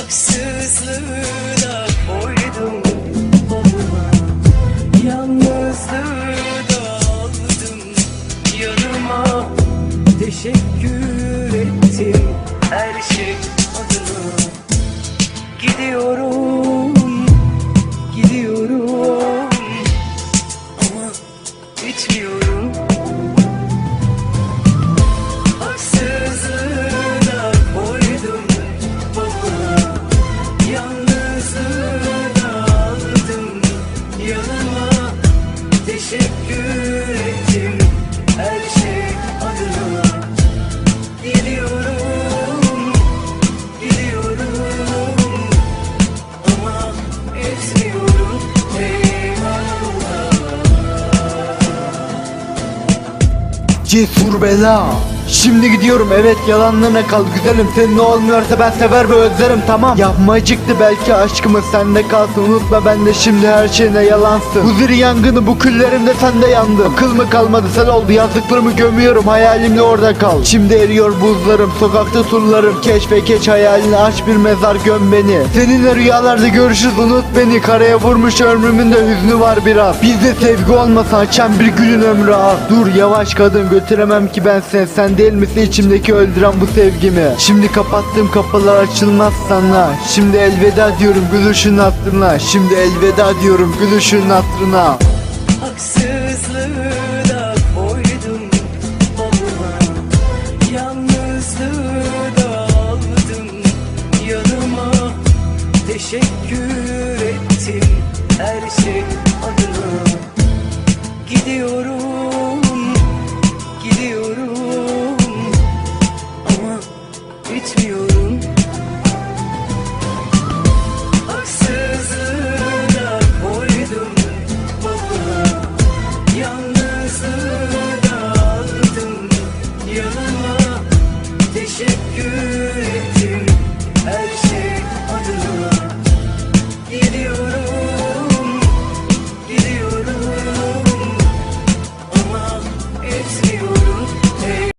Haksızlığına koydum. Da aldım. Yanıma Teşekkür ettim her şey Gidiyorum, gidiyorum. Ama bitmiyorum Teşekkür ettim her şey adına. Gidiyorum, gidiyorum Ama etmiyorum eyvallah. Cesur bela Şimdi gidiyorum evet yalanlarına kal güzelim. Senin ne olmuyorsa ben sever ve özlerim tamam. Yapmacıktı belki aşkımız sende kalsın. Unutma ben de şimdi her şeyine yalansın. Huzur yangını bu küllerimde sende yandı. Akıl mı kalmadı sel oldu yazdıklarımı gömüyorum. Hayalimle orada kal. Şimdi eriyor buzlarım sokakta turlarım. Keş ve keç hayalini aç bir mezar göm beni. Seninle rüyalarda görüşürüz unut beni. Karaya vurmuş ömrümün de hüznü var biraz. Bizde sevgi olmasa açan bir gülün ömrü az. Dur yavaş kadın götüremem ki ben Sen değil misin içimdeki öldüren bu sevgimi? Şimdi kapattığım kapılar açılmaz sana. Şimdi elveda diyorum gülüşün hatırına. Şimdi elveda diyorum gülüşün hatırına. Haksızlığına koydum babama. Yalnızlığı da aldım yanıma. Teşekkür ettim her şey istiyorum Haksızlığına koydum. Baba Yalnızlığı